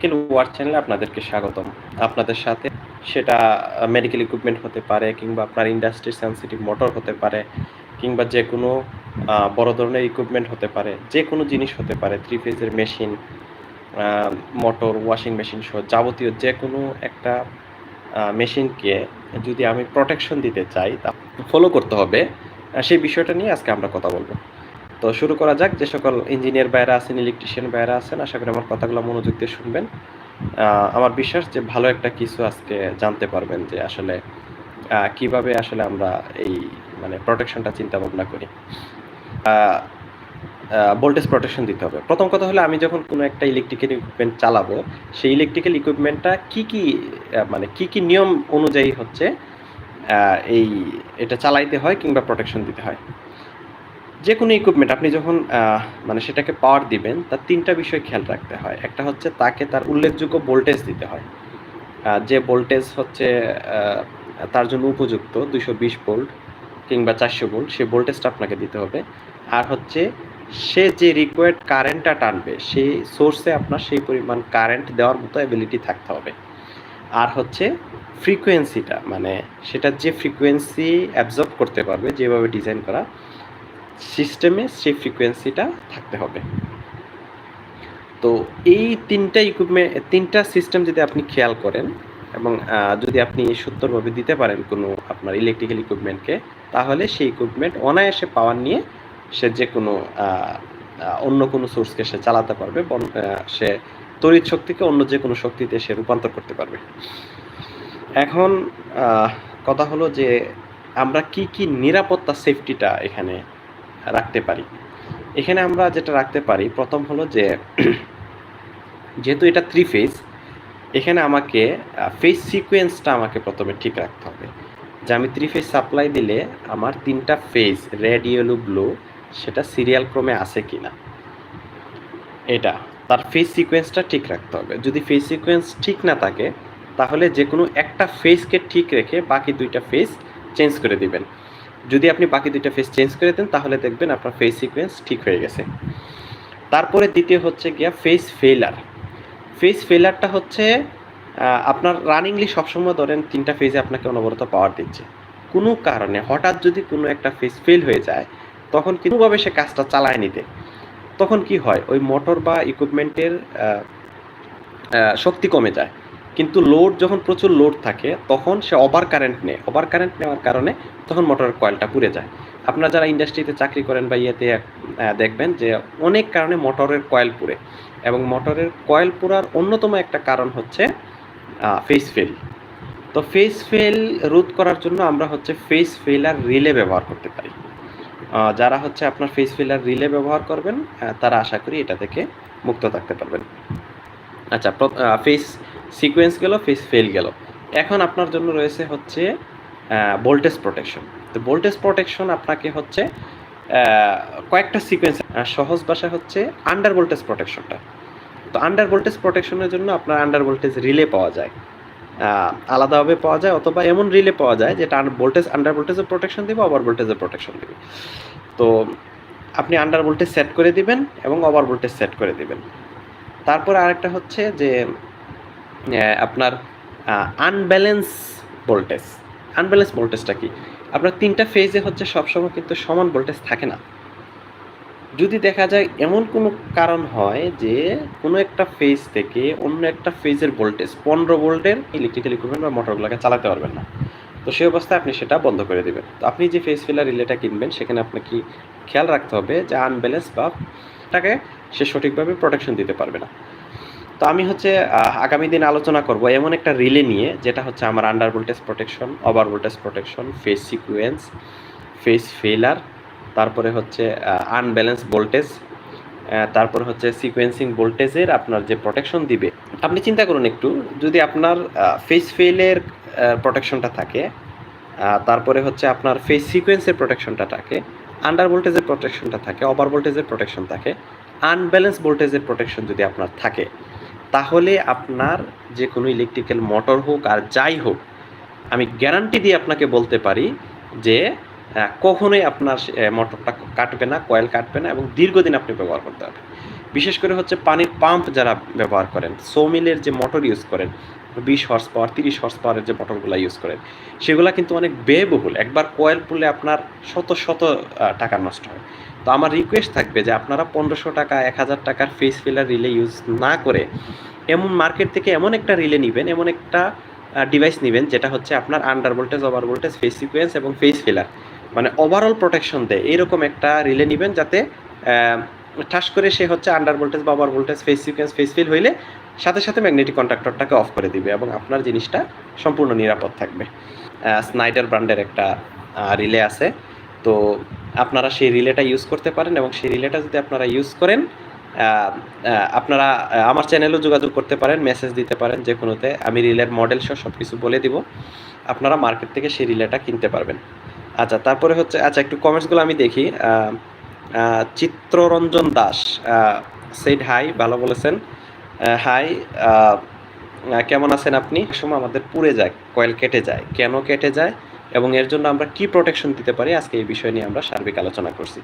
Medical war চ্যানেলে আপনাদেরকে স্বাগতম। আপনাদের সাথে সেটা মেডিকেল ইকুইপমেন্ট হতে পারে কিংবা আপনার ইন্ডাস্ট্রি সেন্সিটিভ মোটর হতে পারে কিংবা যে কোনো বড় ধরনের ইকুইপমেন্ট হতে পারে যে কোনো জিনিস হতে পারে থ্রি ফেজের মেশিন মোটর ওয়াশিং মেশিন সহ যাবতীয় যে কোনো একটা মেশিনকে যদি আমি প্রোটেকশন দিতে চাই, তা ফলো করতে হবে। সেই বিষয়টা নিয়ে আজকে আমরা কথা বলব। তো শুরু করা যাক, যে সকল ইঞ্জিনিয়ার বাইরে আছেন, ইলেকট্রিশিয়ান বাইরে আছেন, আশা করি আমার কথাগুলো মনোযোগ দিয়ে শুনবেন। আমার বিশ্বাস যে ভালো একটা কিছু আজকে জানতে পারবেন যে আসলে কীভাবে আসলে আমরা এই মানে প্রোটেকশনটা চিন্তা ভাবনা করি ভোল্টেজ প্রোটেকশন দিতে হবে। প্রথম কথা হলো আমি যখন কোনো একটা ইলেকট্রিক্যাল ইকুইপমেন্ট চালাবো, সেই ইলেকট্রিক্যাল ইকুইপমেন্টটা কি কি মানে কি কি নিয়ম অনুযায়ী হচ্ছে এই এটা চালাইতে হয় কিংবা প্রোটেকশন দিতে হয়। যে কোনো ইকুইপমেন্ট আপনি যখন মানে সেটাকে পাওয়ার দিবেন, তার তিনটা বিষয় খেয়াল রাখতে হয়। একটা হচ্ছে তাকে তার উল্লেখযোগ্য ভোল্টেজ দিতে হয়। যে ভোল্টেজ হচ্ছে তার জন্য উপযুক্ত দুইশো বিশ ভোল্ট কিংবা চারশো ভোল্ট সেই ভোল্টেজটা আপনাকে দিতে হবে। আর হচ্ছে, সে যে রিকোয়ার্ড কারেন্টটা টানবে সেই সোর্সে আপনার সেই পরিমাণ কারেন্ট দেওয়ার মতো অ্যাবিলিটি থাকতে হবে। আর হচ্ছে ফ্রিকোয়েন্সিটা মানে সেটা যে ফ্রিকোয়েন্সি অ্যাবজর্ব করতে পারবে, যেভাবে ডিজাইন করা সিস্টেমে সেই ফ্রিকোয়েন্সিটা থাকতে হবে। তো এই তিনটা ইকুইপমেন্ট তিনটা সিস্টেম যদি আপনি খেয়াল করেন এবং যদি আপনি সুন্দরভাবে দিতে পারেন কোনো আপনার ইলেকট্রিক্যাল ইকুইপমেন্টকে তাহলে সেই ইকুইপমেন্ট অনায়াসে পাওয়ার নিয়ে সে যে কোনো অন্য কোনো সোর্সকে সে চালাতে পারবে সে তড়িৎ শক্তিকে অন্য যে কোনো শক্তিতে সে রূপান্তর করতে পারবে। এখন কথা হলো যে আমরা কি কি নিরাপত্তা সেফটিটা এখানে রাখতে পারি। এখানে আমরা যেটা রাখতে পারি, প্রথম হলো যে, যেহেতু এটা থ্রি ফেজ এখানে আমাকে ফেজ সিকোয়েন্সটা আমাকে প্রথমে ঠিক রাখতে হবে। যে আমি থ্রি ফেজ সাপ্লাই দিলে আমার তিনটা ফেজ রেড ইয়েলো ব্লু সেটা সিরিয়াল ক্রমে আছে কিনা। এটা, তার ফেজ সিকোয়েন্সটা ঠিক রাখতে হবে। যদি ফেজ সিকোয়েন্স ঠিক না থাকে, তাহলে যে কোনো একটা ফেজকে ঠিক রেখে বাকি দুইটা ফেজ চেঞ্জ করে দিবেন। যদি আপনি বাকি দুইটা ফেস চেঞ্জ করে দেন, তাহলে দেখবেন আপনার ফেস সিকোয়েন্স ঠিক হয়ে গেছে। তারপরে দ্বিতীয় হচ্ছে গিয়া ফেস ফেলার ফেস ফেলারটা হচ্ছে আপনার রানিংলি সবসময় ধরেন তিনটা ফেজে আপনাকে অনবরত পাওয়ার দিচ্ছে। কোনো কারণে হঠাৎ যদি কোনো একটা ফেজ ফেল হয়ে যায়, তখন কোনোভাবে সে কাজটা চালায় নিতে। তখন কি হয়? ওই মোটর বা ইকুইপমেন্টের শক্তি কমে যায়। কিন্তু লোড যখন প্রচুর লোড থাকে, তখন সে ওভার কারেন্ট নেয়। ওভার কারেন্ট নেওয়ার কারণে তখন মোটরের কয়েলটা পুড়ে যায়। আপনারা যারা ইন্ডাস্ট্রিতে চাকরি করেন বা ইয়েতে দেখবেন যে অনেক কারণে মোটরের কয়েল পুড়ে। এবং মোটরের কয়েল পোড়ার অন্যতম একটা কারণ হচ্ছে ফেস ফেল তো ফেস ফেল রোধ করার জন্য আমরা হচ্ছে ফেস ফেলার রিলে ব্যবহার করতে পারি। যারা হচ্ছে আপনার ফেস ফেলার রিলে ব্যবহার করবেন তারা আশা করি এটা থেকে মুক্ত থাকতে পারবেন। আচ্ছা ফেস সিকোয়েন্স গেল ফেস ফেল গেল। এখন আপনার জন্য রয়েছে হচ্ছে ভোল্টেজ প্রোটেকশন তো ভোল্টেজ প্রোটেকশন আপনাকে হচ্ছে কয়েকটা সিকোয়েন্স সহজ ভাষা হচ্ছে আন্ডার ভোল্টেজ প্রোটেকশনটা তো আন্ডার ভোল্টেজ প্রোটেকশনের জন্য আপনার আন্ডার ভোল্টেজ রিলে পাওয়া যায়। আলাদাভাবে পাওয়া যায়, অথবা এমন রিলে পাওয়া যায় যেটা ভোল্টেজ আন্ডার ভোল্টেজের প্রোটেকশন দিবে ওভার ভোল্টেজের প্রোটেকশন দিবে। তো আপনি আন্ডার ভোল্টেজ সেট করে দিবেন এবং ওভার ভোল্টেজ সেট করে দিবেন। তারপরে আরেকটা হচ্ছে যে আপনার আনব্যালেন্স ভোল্টেজ আনব্যালেন্স ভোল্টেজটা কি? আপনার তিনটা ফেজে হচ্ছে সবসময় কিন্তু সমান ভোল্টেজ থাকে না। যদি দেখা যায় এমন কোনো কারণ হয় যে কোনো একটা ফেজ থেকে অন্য একটা ফেজের ভোল্টেজ পনেরো ভোল্টের ইলেকট্রিক্যাল ইকুইপমেন্ট বা মোটরগুলোকে চালাতে পারবেন না। তো সেই অবস্থায় আপনি সেটা বন্ধ করে দেবেন। তো আপনি যে ফেজ ফিলার রিলেটা কিনবেন, সেখানে আপনাকে খেয়াল রাখতে হবে যে আনব্যালেন্স বা তাকে সে সঠিকভাবে প্রোটেকশন দিতে পারবে না। তো আমি হচ্ছে আগামী দিন আলোচনা করব এমন একটা রিলে নিয়ে, যেটা হচ্ছে আমার under voltage protection over voltage protection phase sequence phase ফেলার তারপরে হচ্ছে আনব্যালেন্স ভোল্টেজ তারপর হচ্ছে সিকোয়েন্সিং ভোল্টেজের আপনার যে প্রোটেকশন দিবে। আপনি চিন্তা করুন একটু, যদি আপনার ফেস ফেলের প্রোটেকশনটা থাকে তারপরে হচ্ছে আপনার ফেস সিকোয়েন্সের প্রোটেকশনটা থাকে আন্ডার ভোল্টেজের প্রোটেকশনটা থাকে ওভার ভোল্টেজের প্রোটেকশন থাকে আনব্যালেন্স ভোল্টেজের প্রোটেকশন যদি আপনার থাকে। তাহলে আপনার যে কোনো ইলেকট্রিক্যাল মোটর হোক আর যাই হোক, আমি গ্যারান্টি দিয়ে আপনাকে বলতে পারি যে কখনোই আপনার মোটরটা কাটবে না কয়েল কাটবে না এবং দীর্ঘদিন আপনি ব্যবহার করতে পারবেন। বিশেষ করে হচ্ছে পানির পাম্প যারা ব্যবহার করেন সোমিলের যে মোটর ইউজ করেন, বিশ হর্স পাওয়ার তিরিশ হর্স পাওয়ারের যে মোটরগুলো ইউজ করেন, সেগুলো কিন্তু অনেক ব্যয়বহুল। একবার কয়েল পুলে আপনার শত শত টাকা নষ্ট হয়। তো আমার রিকোয়েস্ট থাকবে যে আপনারা পনেরোশো টাকা, এক হাজার টাকার ফেস ফিলার রিলে ইউজ না করে এমন মার্কেট থেকে এমন একটা রিলে নেবেন, এমন একটা ডিভাইস নেবেন যেটা হচ্ছে আপনার under voltage over voltage phase sequence এবং ফেস ফিলার মানে ওভারঅল প্রোটেকশন দেয়। এইরকম একটা রিলে নেবেন যাতে ঠাস করে সে হচ্ছে আন্ডার ভোল্টেজ বা over voltage phase sequence phase fail হইলে সাথে সাথে ম্যাগনেটিক কন্ট্রাক্টরটাকে অফ করে দিবে এবং আপনার জিনিসটা সম্পূর্ণ নিরাপদ থাকবে। স্নাইডার ব্র্যান্ডের একটা রিলে আছে। তো আপনারা সেই রিলেটা ইউজ করতে পারেন এবং সেই রিলেটা যদি আপনারা ইউজ করেন আপনারা আমার চ্যানেলেও যোগাযোগ করতে পারেন মেসেজ দিতে পারেন যে কোনোতে, আমি রিলের মডেল সহ সব কিছু বলে দিব, আপনারা মার্কেট থেকে সেই রিলেটা কিনতে পারবেন। আচ্ছা তারপরে হচ্ছে আচ্ছা একটু কমেন্টসগুলো আমি দেখি। চিত্ররঞ্জন দাস সেড হাই ভালো বলেছেন। হাই কেমন আছেন আপনি? সময় আমাদের পুড়ে যায়, কয়েল কেটে যায়। কেন কেটে যায়? এবং এর জন্য আমরা কি প্রোটেকশন দিতে পারি আজকে এই বিষয় নিয়ে আমরা সার্বিক আলোচনা করছি।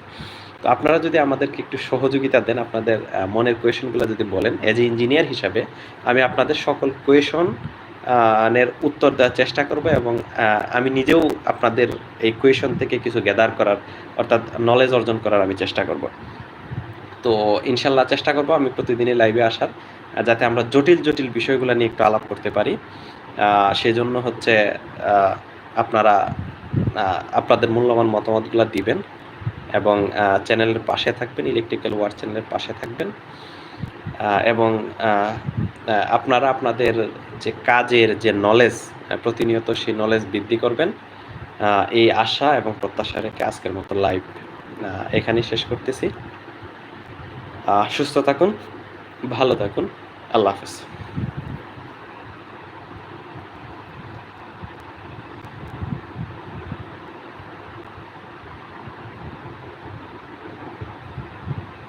তো আপনারা যদি আমাদেরকে একটু সহযোগিতা দেন, আপনাদের মনের কোয়েশনগুলো যদি বলেন এজ এ ইঞ্জিনিয়ার হিসাবে আমি আপনাদের সকল কোয়েশন এর উত্তর দেওয়ার চেষ্টা করব এবং আমি নিজেও আপনাদের এই কোয়েশন থেকে কিছু গ্যাদার করার, অর্থাৎ নলেজ অর্জন করার আমি চেষ্টা করব। তো ইনশাল্লাহ চেষ্টা করব আমি প্রতিদিনই লাইভে আসার যাতে আমরা জটিল জটিল বিষয়গুলো নিয়ে একটু আলাপ করতে পারি। সেজন্য হচ্ছে আপনারা আপনাদের মূল্যবান মতামতগুলো দিবেন এবং চ্যানেলের পাশে থাকবেন ইলেকট্রিক্যাল ওয়ার চ্যানেলের পাশে থাকবেন। এবং আপনারা আপনাদের যে কাজের যে নলেজ প্রতিনিয়ত সেই নলেজ বৃদ্ধি করবেন। এই আশা এবং প্রত্যাশা রেখে আজকের মতো লাইভ এখানেই শেষ করতেছি। সুস্থ থাকুন, ভালো থাকুন, আল্লাহ হাফেজ।